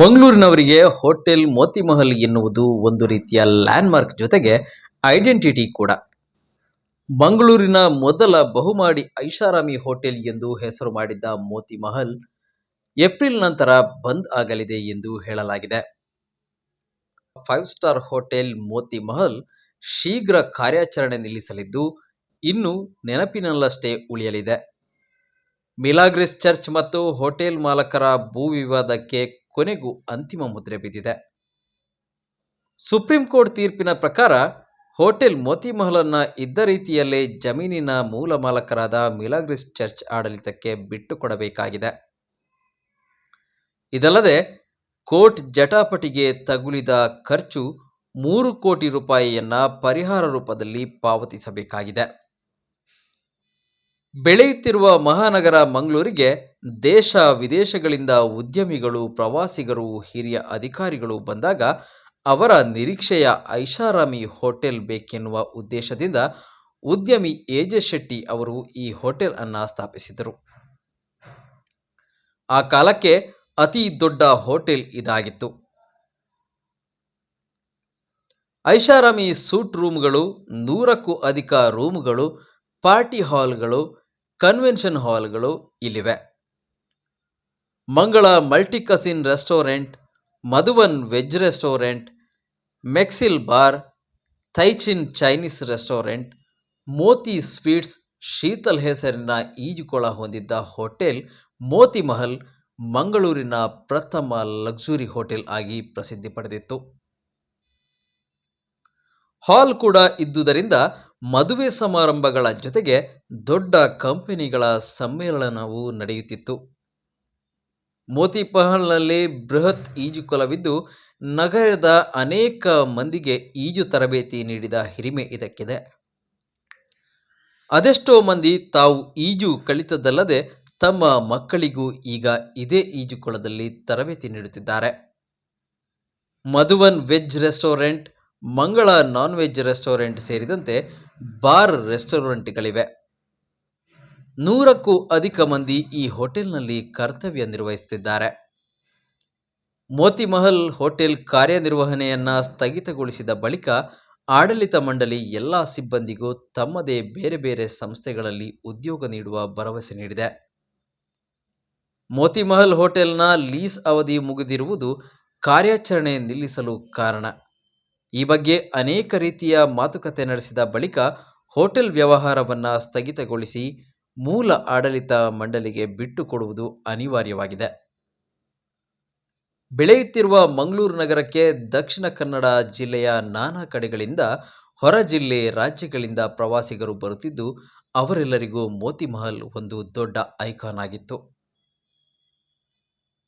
ಮಂಗಳೂರಿನವರಿಗೆ hotel ಮೋತಿಮಹಲ್ ಎನ್ನುವುದು ಒಂದು ರೀತಿಯ ಲ್ಯಾಂಡ್ಮಾರ್ಕ್ ಜೊತೆಗೆ ಐಡೆಂಟಿಟಿ ಕೂಡ. ಮಂಗಳೂರಿನ ಮೊದಲ ಬಹುಮಾಡಿ ಐಷಾರಾಮಿ ಹೋಟೆಲ್ ಎಂದು ಹೆಸರು ಮಾಡಿದ್ದ ಮೋತಿ ಮಹಲ್ ಏಪ್ರಿಲ್ ನಂತರ ಬಂದ್ ಆಗಲಿದೆ ಎಂದು ಹೇಳಲಾಗಿದೆ. Five star hotel Moti Mahal ಶೀಘ್ರ ಕಾರ್ಯಾಚರಣೆ ನಿಲ್ಲಿಸಲಿದ್ದು, ಇನ್ನು ನೆನಪಿನಲ್ಲಷ್ಟೇ ಉಳಿಯಲಿದೆ. ಮಿಲಾಗ್ರಿಸ್ ಚರ್ಚ್ ಮತ್ತು ಹೋಟೆಲ್ ಮಾಲಕರ ಭೂ ವಿವಾದಕ್ಕೆ ಕೊನೆಗೂ ಅಂತಿಮ ಮುದ್ರೆ ಬಿದ್ದಿದೆ. ಸುಪ್ರೀಂ ಕೋರ್ಟ್ ತೀರ್ಪಿನ ಪ್ರಕಾರ ಹೋಟೆಲ್ ಮೋತಿಮಹಲನ್ನ ಇದ್ದ ರೀತಿಯಲ್ಲೇ ಜಮೀನಿನ ಮೂಲ ಮಾಲಕರಾದ ಮಿಲಾಗ್ರಿಸ್ ಚರ್ಚ್ ಆಡಳಿತಕ್ಕೆ ಬಿಟ್ಟುಕೊಡಬೇಕಾಗಿದೆ. ಇದಲ್ಲದೆ ಕೋರ್ಟ್ ಜಟಾಪಟಿಗೆ ತಗುಲಿದ ಖರ್ಚು ಮೂರು ಕೋಟಿ ರೂಪಾಯಿಯನ್ನ ಪರಿಹಾರ ರೂಪದಲ್ಲಿ ಪಾವತಿಸಬೇಕಾಗಿದೆ. ಬೆಳೆಯುತ್ತಿರುವ ಮಹಾನಗರ ಮಂಗಳೂರಿಗೆ ದೇಶ ವಿದೇಶಗಳಿಂದ ಉದ್ಯಮಿಗಳು, ಪ್ರವಾಸಿಗರು, ಹಿರಿಯ ಅಧಿಕಾರಿಗಳು ಬಂದಾಗ ಅವರ ನಿರೀಕ್ಷೆಯ ಐಷಾರಾಮಿ ಹೋಟೆಲ್ ಬೇಕೆನ್ನುವ ಉದ್ದೇಶದಿಂದ ಉದ್ಯಮಿ ಎಜೆ ಶೆಟ್ಟಿ ಅವರು ಈ ಹೋಟೆಲ್ ಅನ್ನು ಸ್ಥಾಪಿಸಿದರು. ಆ ಕಾಲಕ್ಕೆ ಅತಿ ದೊಡ್ಡ ಹೋಟೆಲ್ ಇದಾಗಿತ್ತು. ಐಷಾರಾಮಿ ಸೂಟ್ ರೂಮ್ಗಳು, ನೂರಕ್ಕೂ ಅಧಿಕ ರೂಮ್ಗಳು, ಪಾರ್ಟಿ ಹಾಲ್ಗಳು, ಕನ್ವೆನ್ಷನ್ ಹಾಲ್ಗಳು ಇಲ್ಲಿವೆ. Mangala multi cuisine restaurant, Madhuvan veg restaurant, ಮೆಕ್ಸಿಲ್ bar, ಥೈಚಿನ್ Chinese restaurant, Moti sweets, Sheetal ಹೆಸರಿನ ಈಜುಕೊಳ ಹೊಂದಿದ್ದ ಹೋಟೆಲ್ ಮೋತಿ ಮಹಲ್, ಮಂಗಳೂರಿನ ಪ್ರಥಮ ಲಕ್ಸುರಿ ಹೋಟೆಲ್ ಆಗಿ ಪ್ರಸಿದ್ಧಿ ಪಡೆದಿತ್ತು. ಹಾಲ್ ಕೂಡ ಇದ್ದುದರಿಂದ ಮದುವೆ ಸಮಾರಂಭಗಳ ಜೊತೆಗೆ ದೊಡ್ಡ ಕಂಪನಿಗಳ ಸಮ್ಮೇಳನವೂ ನಡೆಯುತ್ತಿತ್ತು. ಮೋತಿಮಹಲ್ನಲ್ಲಿ ಬೃಹತ್ ಈಜುಕೊಲವಿದ್ದು ನಗರದ ಅನೇಕ ಮಂದಿಗೆ ಈಜು ತರಬೇತಿ ನೀಡಿದ ಹಿರಿಮೆ ಇದಕ್ಕಿದೆ. ಅದೆಷ್ಟೋ ಮಂದಿ ತಾವು ಈಜು ಕಲಿತದ್ದಲ್ಲದೆ ತಮ್ಮ ಮಕ್ಕಳಿಗೂ ಈಗ ಇದೇ ಈಜುಕೊಳದಲ್ಲಿ ತರಬೇತಿ ನೀಡುತ್ತಿದ್ದಾರೆ. Madhuvan veg restaurant, Mangala non veg restaurant ಸೇರಿದಂತೆ ಬಾರ್ ರೆಸ್ಟೋರೆಂಟ್ಗಳಿವೆ. ನೂರಕ್ಕೂ ಅಧಿಕ ಮಂದಿ ಈ ಹೋಟೆಲ್ನಲ್ಲಿ ಕರ್ತವ್ಯ ನಿರ್ವಹಿಸುತ್ತಿದ್ದಾರೆ. ಮೋತಿಮಹಲ್ ಹೋಟೆಲ್ ಕಾರ್ಯನಿರ್ವಹಣೆಯನ್ನ ಸ್ಥಗಿತಗೊಳಿಸಿದ ಬಳಿಕ ಆಡಳಿತ ಮಂಡಳಿ ಎಲ್ಲ ಸಿಬ್ಬಂದಿಗೂ ತಮ್ಮದೇ ಬೇರೆ ಬೇರೆ ಸಂಸ್ಥೆಗಳಲ್ಲಿ ಉದ್ಯೋಗ ನೀಡುವ ಭರವಸೆ ನೀಡಿದೆ. ಮೋತಿಮಹಲ್ ಹೋಟೆಲ್ನ ಲೀಸ್ ಅವಧಿ ಮುಗಿದಿರುವುದು ಕಾರ್ಯಾಚರಣೆ ನಿಲ್ಲಿಸಲು ಕಾರಣ. ಈ ಬಗ್ಗೆ ಅನೇಕ ರೀತಿಯ ಮಾತುಕತೆ ನಡೆಸಿದ ಬಳಿಕ ಹೋಟೆಲ್ ವ್ಯವಹಾರವನ್ನು ಸ್ಥಗಿತಗೊಳಿಸಿ ಮೂಲ ಆಡಳಿತ ಮಂಡಳಿಗೆ ಬಿಟ್ಟುಕೊಡುವುದು ಅನಿವಾರ್ಯವಾಗಿದೆ. ಬೆಳೆಯುತ್ತಿರುವ ಮಂಗಳೂರು ನಗರಕ್ಕೆ ದಕ್ಷಿಣ ಕನ್ನಡ ಜಿಲ್ಲೆಯ ನಾನಾ ಕಡೆಗಳಿಂದ ಹೊರ ಜಿಲ್ಲೆ ರಾಜ್ಯಗಳಿಂದ ಪ್ರವಾಸಿಗರು ಬರುತ್ತಿದ್ದು, ಅವರೆಲ್ಲರಿಗೂ ಮೋತಿಮಹಲ್ ಒಂದು ದೊಡ್ಡ ಐಕಾನ್ ಆಗಿತ್ತು.